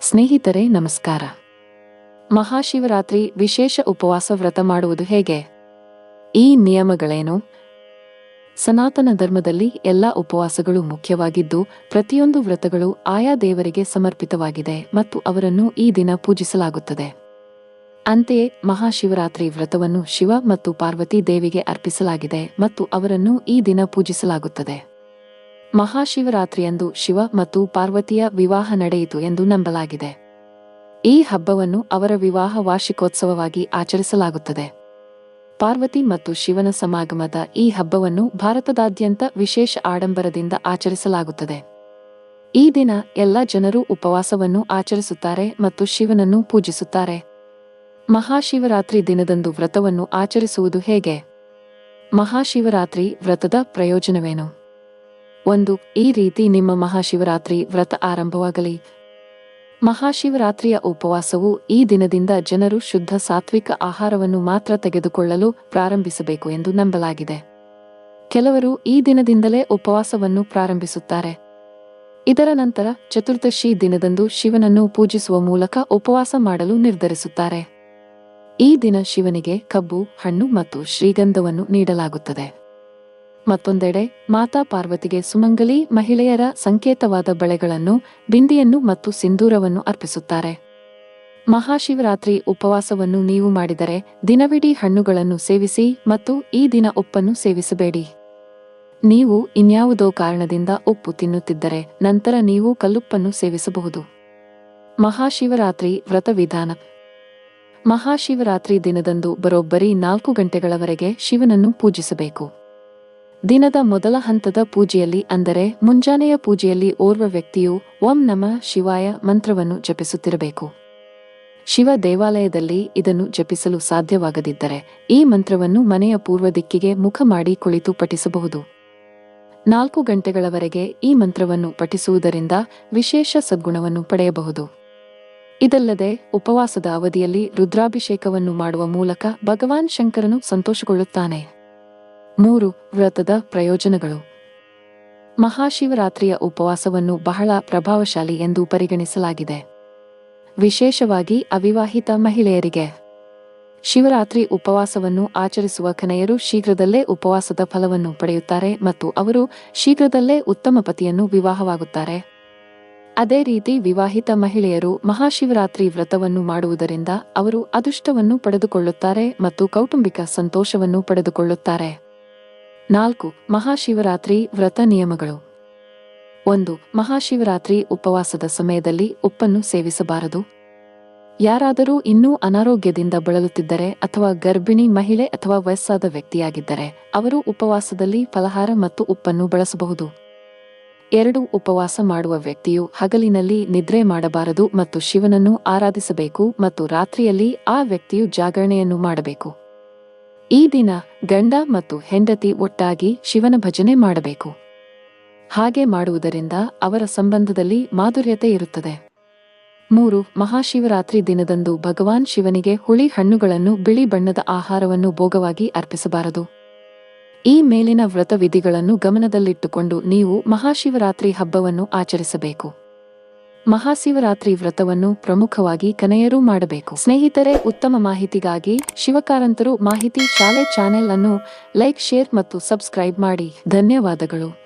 ಸ್ನೇಹಿತರೆ, ನಮಸ್ಕಾರ. ಮಹಾಶಿವರಾತ್ರಿ ವಿಶೇಷ ಉಪವಾಸ ವ್ರತ ಮಾಡುವುದು ಹೇಗೆ? ಈ ನಿಯಮಗಳೇನು? ಸನಾತನ ಧರ್ಮದಲ್ಲಿ ಎಲ್ಲ ಉಪವಾಸಗಳು ಮುಖ್ಯವಾಗಿದ್ದು, ಪ್ರತಿಯೊಂದು ವ್ರತಗಳು ಆಯಾ ದೇವರಿಗೆ ಸಮರ್ಪಿತವಾಗಿದೆ ಮತ್ತು ಅವರನ್ನು ಈ ದಿನ ಪೂಜಿಸಲಾಗುತ್ತದೆ. ಅಂತೆಯೇ, ಮಹಾಶಿವರಾತ್ರಿ ವ್ರತವನ್ನು ಶಿವ ಮತ್ತು ಪಾರ್ವತಿ ದೇವಿಗೆ ಅರ್ಪಿಸಲಾಗಿದೆ ಮತ್ತು ಅವರನ್ನು ಈ ದಿನ ಪೂಜಿಸಲಾಗುತ್ತದೆ. ಮಹಾಶಿವರಾತ್ರಿಯಂದು ಶಿವ ಮತ್ತು ಪಾರ್ವತಿಯ ವಿವಾಹ ನಡೆಯಿತು ಎಂದು ನಂಬಲಾಗಿದೆ. ಈ ಹಬ್ಬವನ್ನು ಅವರ ವಿವಾಹ ವಾರ್ಷಿಕೋತ್ಸವವಾಗಿ ಆಚರಿಸಲಾಗುತ್ತದೆ. ಪಾರ್ವತಿ ಮತ್ತು ಶಿವನ ಸಮಾಗಮದ ಈ ಹಬ್ಬವನ್ನು ಭಾರತದಾದ್ಯಂತ ವಿಶೇಷ ಆಡಂಬರದಿಂದ ಆಚರಿಸಲಾಗುತ್ತದೆ. ಈ ದಿನ ಎಲ್ಲ ಜನರು ಉಪವಾಸವನ್ನು ಆಚರಿಸುತ್ತಾರೆ ಮತ್ತು ಶಿವನನ್ನು ಪೂಜಿಸುತ್ತಾರೆ. ಮಹಾಶಿವರಾತ್ರಿ ದಿನದಂದು ವ್ರತವನ್ನು ಆಚರಿಸುವುದು ಹೇಗೆ? ಮಹಾಶಿವರಾತ್ರಿ ವ್ರತದ ಪ್ರಯೋಜನವೇನು? ಒಂದು, ಈ ರೀತಿ ನಿಮ್ಮ ಮಹಾಶಿವರಾತ್ರಿ ವ್ರತ ಆರಂಭವಾಗಲಿ. ಮಹಾಶಿವರಾತ್ರಿಯ ಉಪವಾಸವು ಈ ದಿನದಿಂದ ಜನರು ಶುದ್ಧ ಸಾತ್ವಿಕ ಆಹಾರವನ್ನು ಮಾತ್ರ ತೆಗೆದುಕೊಳ್ಳಲು ಪ್ರಾರಂಭಿಸಬೇಕು ಎಂದು ನಂಬಲಾಗಿದೆ. ಕೆಲವರು ಈ ದಿನದಿಂದಲೇ ಉಪವಾಸವನ್ನು ಪ್ರಾರಂಭಿಸುತ್ತಾರೆ. ಇದರ ನಂತರ ಚತುರ್ದಶಿ ದಿನದಂದು ಶಿವನನ್ನು ಪೂಜಿಸುವ ಮೂಲಕ ಉಪವಾಸ ಮಾಡಲು ನಿರ್ಧರಿಸುತ್ತಾರೆ. ಈ ದಿನ ಶಿವನಿಗೆ ಕಬ್ಬು, ಹಣ್ಣು ಮತ್ತು ಶ್ರೀಗಂಧವನ್ನು ನೀಡಲಾಗುತ್ತದೆ. ಮತ್ತೊಂದೆಡೆ, ಮಾತಾ ಪಾರ್ವತಿಗೆ ಸುಮಂಗಲಿ ಮಹಿಳೆಯರ ಸಂಕೇತವಾದ ಬಳೆಗಳನ್ನು, ಬಿಂದಿಯನ್ನು ಮತ್ತು ಸಿಂಧೂರವನ್ನು ಅರ್ಪಿಸುತ್ತಾರೆ. ಮಹಾಶಿವರಾತ್ರಿ ಉಪವಾಸವನ್ನು ನೀವು ಮಾಡಿದರೆ, ದಿನವಿಡೀ ಹಣ್ಣುಗಳನ್ನು ಸೇವಿಸಿ ಮತ್ತು ಈ ದಿನ ಉಪ್ಪನ್ನು ಸೇವಿಸಬೇಡಿ. ನೀವು ಇನ್ಯಾವುದೋ ಕಾರಣದಿಂದ ಉಪ್ಪು ತಿನ್ನುತ್ತಿದ್ದರೆ, ನಂತರ ನೀವು ಕಲ್ಲುಪ್ಪನ್ನು ಸೇವಿಸಬಹುದು. ಮಹಾಶಿವರಾತ್ರಿ ವ್ರತ ವಿಧಾನ. ಮಹಾಶಿವರಾತ್ರಿ ದಿನದಂದು ಬರೋಬ್ಬರಿ ನಾಲ್ಕು ಗಂಟೆಗಳವರೆಗೆ ಶಿವನನ್ನು ಪೂಜಿಸಬೇಕು. ದಿನದ ಮೊದಲ ಹಂತದ ಪೂಜೆಯಲ್ಲಿ ಅಂದರೆ ಮುಂಜಾನೆಯ ಪೂಜೆಯಲ್ಲಿ ಓರ್ವ ವ್ಯಕ್ತಿಯು ಓಂ ನಮ ಶಿವಾಯ ಮಂತ್ರವನ್ನು ಜಪಿಸುತ್ತಿರಬೇಕು. ಶಿವ ದೇವಾಲಯದಲ್ಲಿ ಇದನ್ನು ಜಪಿಸಲು ಸಾಧ್ಯವಾಗದಿದ್ದರೆ ಈ ಮಂತ್ರವನ್ನು ಮನೆಯ ಪೂರ್ವ ದಿಕ್ಕಿಗೆ ಮುಖ ಮಾಡಿ ಕುಳಿತು ಪಠಿಸಬಹುದು. ನಾಲ್ಕು ಗಂಟೆಗಳವರೆಗೆ ಈ ಮಂತ್ರವನ್ನು ಪಠಿಸುವುದರಿಂದ ವಿಶೇಷ ಸದ್ಗುಣವನ್ನು ಪಡೆಯಬಹುದು. ಇದಲ್ಲದೆ ಉಪವಾಸದ ಅವಧಿಯಲ್ಲಿ ರುದ್ರಾಭಿಷೇಕವನ್ನು ಮಾಡುವ ಮೂಲಕ ಭಗವಾನ್ ಶಂಕರನು ಸಂತೋಷಗೊಳ್ಳುತ್ತಾನೆ. ಮೂರು ವ್ರತದ ಪ್ರಯೋಜನಗಳು. ಮಹಾಶಿವರಾತ್ರಿಯ ಉಪವಾಸವನ್ನು ಬಹಳ ಪ್ರಭಾವಶಾಲಿ ಎಂದು ಪರಿಗಣಿಸಲಾಗಿದೆ. ವಿಶೇಷವಾಗಿ ಅವಿವಾಹಿತ ಮಹಿಳೆಯರಿಗೆ. ಶಿವರಾತ್ರಿ ಉಪವಾಸವನ್ನು ಆಚರಿಸುವ ಕನೆಯರು ಶೀಘ್ರದಲ್ಲೇ ಉಪವಾಸದ ಫಲವನ್ನು ಪಡೆಯುತ್ತಾರೆ ಮತ್ತು ಅವರು ಶೀಘ್ರದಲ್ಲೇ ಉತ್ತಮ ಪತಿಯನ್ನು ವಿವಾಹವಾಗುತ್ತಾರೆ. ಅದೇ ರೀತಿ ವಿವಾಹಿತ ಮಹಿಳೆಯರು ಮಹಾಶಿವರಾತ್ರಿ ವ್ರತವನ್ನು ಮಾಡುವುದರಿಂದ ಅವರು ಅದೃಷ್ಟವನ್ನು ಪಡೆದುಕೊಳ್ಳುತ್ತಾರೆ ಮತ್ತು ಕೌಟುಂಬಿಕ ಸಂತೋಷವನ್ನು ಪಡೆದುಕೊಳ್ಳುತ್ತಾರೆ. ನಾಲ್ಕು, ಮಹಾಶಿವರಾತ್ರಿ ವ್ರತ ನಿಯಮಗಳು. ಒಂದು, ಮಹಾಶಿವರಾತ್ರಿ ಉಪವಾಸದ ಸಮಯದಲ್ಲಿ ಉಪ್ಪನ್ನು ಸೇವಿಸಬಾರದು. ಯಾರಾದರೂ ಇನ್ನೂ ಅನಾರೋಗ್ಯದಿಂದ ಬಳಲುತ್ತಿದ್ದರೆ ಅಥವಾ ಗರ್ಭಿಣಿ ಮಹಿಳೆ ಅಥವಾ ವಯಸ್ಸಾದ ವ್ಯಕ್ತಿಯಾಗಿದ್ದರೆ ಅವರು ಉಪವಾಸದಲ್ಲಿ ಫಲಹಾರ ಮತ್ತು ಉಪ್ಪನ್ನು ಬಳಸಬಹುದು. ಎರಡು, ಉಪವಾಸ ಮಾಡುವ ವ್ಯಕ್ತಿಯು ಹಗಲಿನಲ್ಲಿ ನಿದ್ರೆ ಮಾಡಬಾರದು ಮತ್ತು ಶಿವನನ್ನು ಆರಾಧಿಸಬೇಕು ಮತ್ತು ರಾತ್ರಿಯಲ್ಲಿ ಆ ವ್ಯಕ್ತಿಯು ಜಾಗರಣೆಯನ್ನು ಮಾಡಬೇಕು. ಈ ದಿನ ಗಂಡ ಮತ್ತು ಹೆಂಡತಿ ಒಟ್ಟಾಗಿ ಶಿವನ ಭಜನೆ ಮಾಡಬೇಕು. ಹಾಗೆ ಮಾಡುವುದರಿಂದ ಅವರ ಸಂಬಂಧದಲ್ಲಿ ಮಾಧುರ್ಯತೆ ಇರುತ್ತದೆ. ಮೂರು, ಮಹಾಶಿವರಾತ್ರಿ ದಿನದಂದು ಭಗವಾನ್ ಶಿವನಿಗೆ ಹುಳಿ ಹಣ್ಣುಗಳನ್ನು ಬಿಳಿ ಬಣ್ಣದ ಆಹಾರವನ್ನು ಭೋಗವಾಗಿ ಅರ್ಪಿಸಬಾರದು. ಈ ಮೇಲಿನ ವ್ರತವಿಧಿಗಳನ್ನು ಗಮನದಲ್ಲಿಟ್ಟುಕೊಂಡು ನೀವು ಮಹಾಶಿವರಾತ್ರಿ ಹಬ್ಬವನ್ನು ಆಚರಿಸಬೇಕು. ಮಹಾಶಿವರಾತ್ರಿ ವ್ರತವನ್ನು ಪ್ರಮುಖವಾಗಿ ಕನೆಯರು ಮಾಡಬೇಕು. ಸ್ನೇಹಿತರೆ, ಉತ್ತಮ ಮಾಹಿತಿಗಾಗಿ ಶಿವಕಾರಂತರು ಮಾಹಿತಿ ಶಾಲೆ ಚಾನೆಲ್ ಅನ್ನು ಲೈಕ್, ಶೇರ್ ಮತ್ತು ಸಬ್ಸ್ಕ್ರೈಬ್ ಮಾಡಿ. ಧನ್ಯವಾದಗಳು.